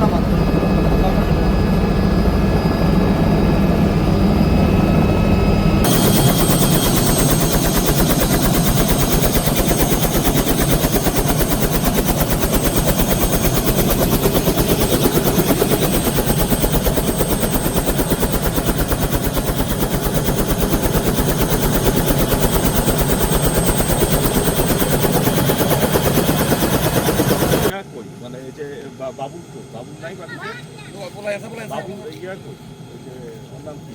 하나만 বাবুল তো বাবুল নাই বাবুল বাবুল ইয়া কই ওর নাম কি?